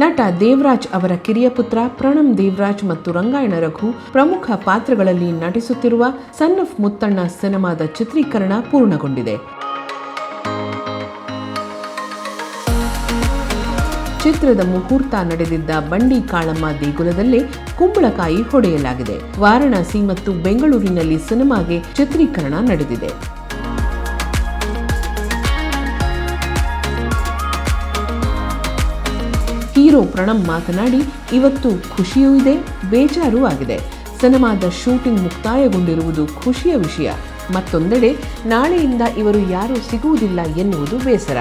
ನಟ ದೇವರಾಜ್ ಅವರ ಕಿರಿಯ ಪುತ್ರ ಪ್ರಣಮ್ ದೇವರಾಜ್ ಮತ್ತು ರಂಗಾಯಣ ರಘು ಪ್ರಮುಖ ಪಾತ್ರಗಳಲ್ಲಿ ನಟಿಸುತ್ತಿರುವ ಸನ್ ಆಫ್ ಮುತ್ತಣ್ಣ ಸಿನಿಮಾದ ಚಿತ್ರೀಕರಣ ಪೂರ್ಣಗೊಂಡಿದೆ. ಚಿತ್ರದ ಮುಹೂರ್ತ ನಡೆದಿದ್ದ ಬಂಡಿ ಕಾಳಮ್ಮ ದೇಗುಲದಲ್ಲೇ ಕುಂಬಳಕಾಯಿ ಹೊಡೆಯಲಾಗಿದೆ. ವಾರಣಾಸಿ ಮತ್ತು ಬೆಂಗಳೂರಿನಲ್ಲಿ ಸಿನಿಮಾಗೆ ಚಿತ್ರೀಕರಣ ನಡೆದಿದೆ. ಹೀರೋ ಪ್ರಣಮ್ ಮಾತನಾಡಿ, ಇವತ್ತು ಖುಷಿಯೂ ಇದೆ, ಬೇಜಾರೂ ಆಗಿದೆ. ಸಿನಿಮಾದ ಶೂಟಿಂಗ್ ಮುಕ್ತಾಯಗೊಂಡಿರುವುದು ಖುಷಿಯ ವಿಷಯ. ಮತ್ತೊಂದೆಡೆ, ನಾಳೆಯಿಂದ ಇವರು ಯಾರೂ ಸಿಗುವುದಿಲ್ಲ ಎನ್ನುವುದು ಬೇಸರ.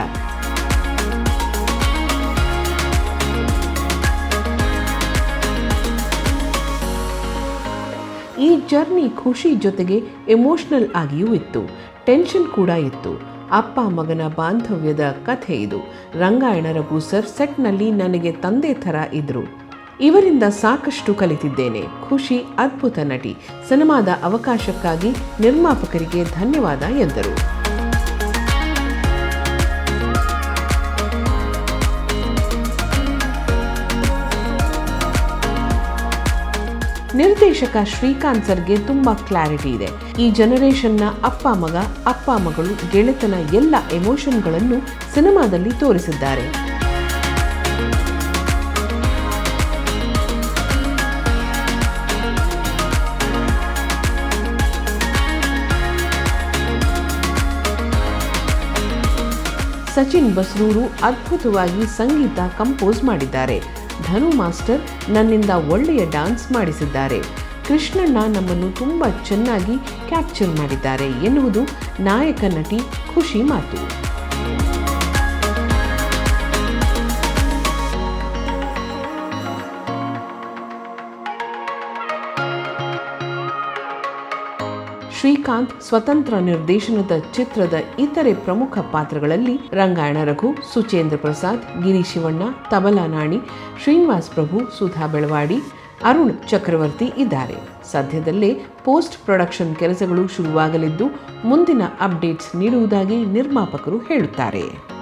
ಈ ಜರ್ನಿ ಖುಷಿ ಜೊತೆಗೆ ಎಮೋಷನಲ್ ಆಗಿಯೂ ಇತ್ತು. ಟೆನ್ಷನ್ ಕೂಡ ಇತ್ತು. ಅಪ್ಪ ಮಗನ ಬಾಂಧವ್ಯದ ಕಥೆ ಇದು. ರಂಗಾಯಣ ರಘು ಸರ್ ಸೆಟ್ನಲ್ಲಿ ನನಗೆ ತಂದೆ ಥರ ಇದ್ರು. ಇವರಿಂದ ಸಾಕಷ್ಟು ಕಲಿತಿದ್ದೇನೆ. ಖುಷಿ, ಅದ್ಭುತ ನಟಿ. ಸಿನಿಮಾದ ಅವಕಾಶಕ್ಕಾಗಿ ನಿರ್ಮಾಪಕರಿಗೆ ಧನ್ಯವಾದ ಎಂದರು. ನಿರ್ದೇಶಕ ಶ್ರೀಕಾಂತ್ ಸರ್ಗೆ ತುಂಬಾ ಕ್ಲಾರಿಟಿ ಇದೆ. ಈ ಜನರೇಷನ್ನ ಅಪ್ಪ ಮಗ, ಅಪ್ಪ ಮಗಳು, ಗೆಳೆತನ ಎಲ್ಲ ಎಮೋಷನ್ಗಳನ್ನು ಸಿನಿಮಾದಲ್ಲಿ ತೋರಿಸಿದ್ದಾರೆ. ಸಚಿನ್ ಬಸ್ರೂರು ಅದ್ಭುತವಾಗಿ ಸಂಗೀತ ಕಂಪೋಸ್ ಮಾಡಿದ್ದಾರೆ. ಧನು ಮಾಸ್ಟರ್ ನನ್ನಿಂದ ಒಳ್ಳೆಯ ಡಾನ್ಸ್ ಮಾಡಿಸಿದ್ದಾರೆ. ಕೃಷ್ಣಣ್ಣ ನಮ್ಮನ್ನು ತುಂಬ ಚೆನ್ನಾಗಿ ಕ್ಯಾಪ್ಚರ್ ಮಾಡಿದ್ದಾರೆ ಎನ್ನುವುದು ನಾಯಕ ನಟಿ ಖುಷಿ ಮಾತು. ಶ್ರೀಕಾಂತ್ ಸ್ವತಂತ್ರ ನಿರ್ದೇಶನದ ಚಿತ್ರದ ಇತರೆ ಪ್ರಮುಖ ಪಾತ್ರಗಳಲ್ಲಿ ರಂಗಾಯಣ ರಘು, ಸುಚೇಂದ್ರ ಪ್ರಸಾದ್, ಗಿರಿ ಶಿವಣ್ಣ, ತಬಲಾ ನಾಣಿ, ಶ್ರೀನಿವಾಸ್ ಪ್ರಭು, ಸುಧಾ ಬೆಳವಾಡಿ, ಅರುಣ್ ಚಕ್ರವರ್ತಿ ಇದ್ದಾರೆ. ಸದ್ಯದಲ್ಲೇ ಪೋಸ್ಟ್ ಪ್ರೊಡಕ್ಷನ್ ಕೆಲಸಗಳು ಶುರುವಾಗಲಿದ್ದು ಮುಂದಿನ ಅಪ್ಡೇಟ್ಸ್ ನೀಡುವುದಾಗಿ ನಿರ್ಮಾಪಕರು ಹೇಳುತ್ತಾರೆ.